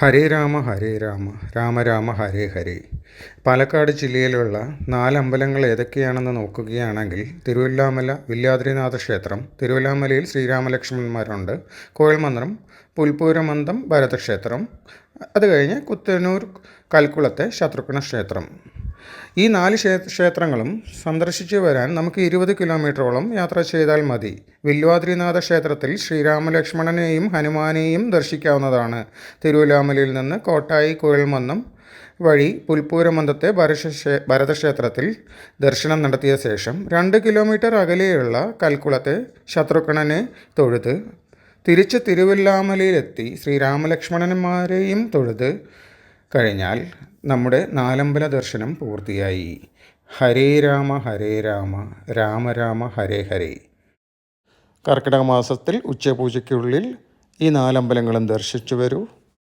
ഹരേ രാമ ഹരേ രാമ രാമ രാമ ഹരേ ഹരേ. പാലക്കാട് ജില്ലയിലുള്ള നാല് അമ്പലങ്ങൾ ഏതൊക്കെയാണെന്ന് നോക്കുകയാണെങ്കിൽ തിരുവല്ലാമല വില്യാദ്രിനാഥ ക്ഷേത്രം തിരുവല്ലാമലയിൽ ശ്രീരാമലക്ഷ്മണന്മാരുണ്ട് കോയൽമന്ത്രം പുൽപ്പൂരമന്തം ഭരതക്ഷേത്രം അത് കഴിഞ്ഞ് കുത്തനൂർ കൽക്കുളത്തെ ശത്രുഘ്ന ക്ഷേത്രം. ഈ നാല് ക്ഷേത്രങ്ങളും സന്ദർശിച്ചു വരാൻ നമുക്ക് ഇരുപത് കിലോമീറ്ററോളം യാത്ര ചെയ്താൽ മതി. വില്വാദ്രിനാഥ ക്ഷേത്രത്തിൽ ശ്രീരാമലക്ഷ്മണനെയും ഹനുമാനെയും ദർശിക്കാവുന്നതാണ്. തിരുവല്ലാമലയിൽ നിന്ന് കോട്ടായി കുഴൽമന്നം വഴി പുൽപ്പൂരമന്തത്തെ ഭരതക്ഷേ- ഭരതക്ഷേത്രത്തിൽ ദർശനം നടത്തിയ ശേഷം രണ്ട് കിലോമീറ്റർ അകലെയുള്ള കൽക്കുളത്തെ ശത്രുഘ്നനെ തൊഴുത് തിരിച്ച് തിരുവല്ലാമലയിലെത്തി ശ്രീരാമലക്ഷ്മണന്മാരെയും തൊഴുത് കഴിഞ്ഞാൽ നമ്മുടെ നാലമ്പല ദർശനം പൂർത്തിയായി. ഹരേ രാമ ഹരേ രാമ രാമ രാമ ഹരേ ഹരേ. കർക്കിടക മാസത്തിൽ ഉച്ചപൂജയ്ക്കുള്ളിൽ ഈ നാലമ്പലങ്ങളും ദർശിച്ചു വരൂ.